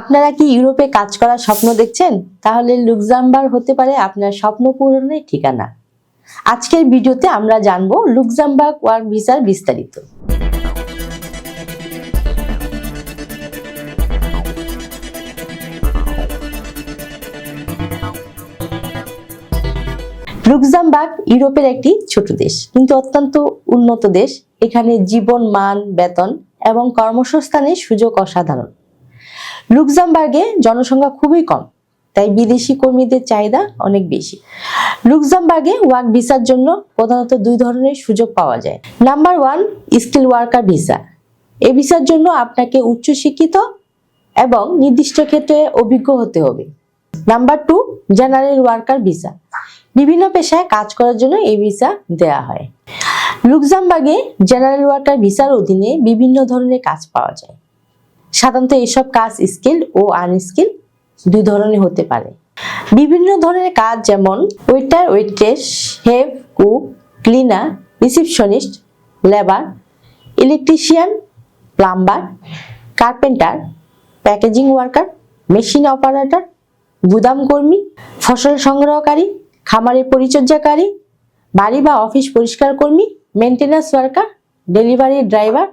আপনারা কি ইউরোপে কাজ করার স্বপ্ন দেখছেন? তাহলে লুক্সামবার্গ হতে পারে আপনার স্বপ্ন পূরণের ঠিকানা। আজকের ভিডিওতে আমরা জানব লুক্সামবার্গ ওয়ার্ক ভিসার বিস্তারিত। লুক্সামবার্গ ইউরোপের একটি ছোট দেশ, কিন্তু অত্যন্ত উন্নত দেশ। এখানে জীবন মান বেতন এবং কর্মসংস্থানের সুযোগ অসাধারণ। লুক্সামবার্গে জনসংখ্যা খুবই কম, তাই বিদেশি কর্মীদের চাহিদা অনেক বেশি। লুক্সামবার্গে ওয়ার্ক ভিসার জন্য প্রধানত দুই ধরনের সুযোগ পাওয়া যায়। Number one, skill worker visa. এ ভিসার জন্য আপনাকে উচ্চশিক্ষিত এবং নির্দিষ্ট ক্ষেত্রে অভিজ্ঞ হতে হবে। Number two, general worker visa. বিভিন্ন পেশায় কাজ করার জন্য এই ভিসা দেয়া হয়। লুক্সামবার্গে জেনারেল ওয়ার্কার ভিসার অধীনে বিভিন্ন ধরনের কাজ পাওয়া যায়। সাধারণত এইসব কাজ স্কিল ও আনস্কিল দুই ধরনের হতে পারে। বিভিন্ন ধরনের কাজ যেমন waiter, waitress, have cook cleaner, receptionist, labour, electrician, plumber, carpenter, packaging worker, machine operator, গুদাম কর্মী, ফসল সংগ্রহকারী, খামারের পরিচর্যাকারী, বাড়ি বা অফিস পরিষ্কার কর্মী মেনটেন্যান্স ওয়ার্কার, ডেলিভারি ড্রাইভার,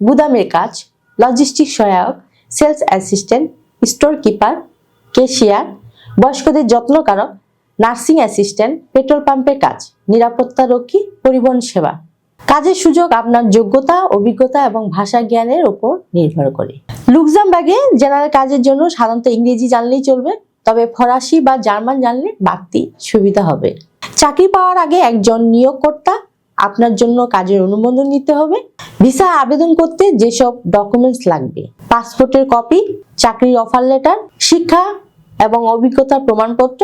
গুদামের কাজ লজিস্টিক সহায়ক sales assistant store keeper cashier বয়স্কদের যত্নকারক নার্সিং অ্যাসিস্ট্যান্ট পেট্রোল পাম্পের কাজ, নিরাপত্তা রক্ষী, পরিবহন সেবা। কাজের সুযোগ আপনার যোগ্যতা, অভিজ্ঞতা এবং ভাষা জ্ঞানের উপর নির্ভর করে। লুক্সামবার্গে জেনারেল কাজের জন্য সাধারণত ইংরেজি জানলেই চলবে, তবে ফরাসি বা জার্মান জানলে বাড়তি সুবিধা হবে। চাকরি পাওয়ার আগে একজন নিয়োগকর্তা আপনার জন্য কাজের অনুমোদন নিতে হবে। ভিসা আবেদন করতে যেসব ডকুমেন্টস লাগবে, পাসপোর্টের কপি চাকরির অফার লেটার শিক্ষা এবং অভিজ্ঞতার প্রমাণপত্র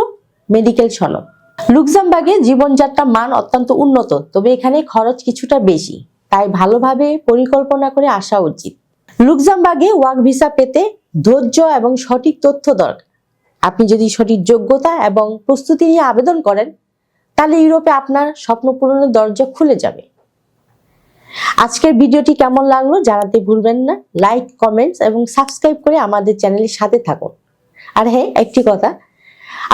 মেডিকেল সনদ। লুক্সামবার্গে জীবনযাত্রার মান অত্যন্ত উন্নত, তবে এখানে খরচ কিছুটা বেশি, তাই ভালোভাবে পরিকল্পনা করে আসা উচিত। লুক্সামবার্গে ওয়ার্ক ভিসা পেতে ধৈর্য এবং সঠিক তথ্য দরকার। আপনি যদি সঠিক যোগ্যতা এবং প্রস্তুতি নিয়ে আবেদন করেন তাহলে ইউরোপে আপনার স্বপ্ন পূরণের দরজা খুলে যাবে। আজকের ভিডিওটি কেমন লাগল জানাতে ভুলবেন না। লাইক কমেন্টস এবং সাবস্ক্রাইব করে আমাদের চ্যানেলের সাথে থাকুন। আর হ্যাঁ একটি কথা,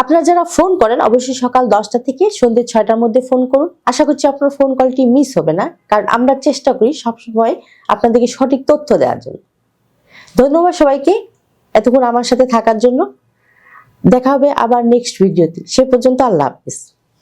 আপনারা যারা ফোন করেন, অবশ্যই সকাল দশটা থেকে সন্ধ্যে ছয়টার মধ্যে ফোন করুন। আশা করছি আপনার ফোন কলটি মিস হবে না, কারণ আমরা চেষ্টা করি সবসময় আপনাদেরকে সঠিক তথ্য দেওয়ার জন্য। ধন্যবাদ সবাইকে এতক্ষণ আমার সাথে থাকার জন্য। দেখা হবে আবার নেক্সট ভিডিওতে সে পর্যন্ত আল্লাহ হাফিজ।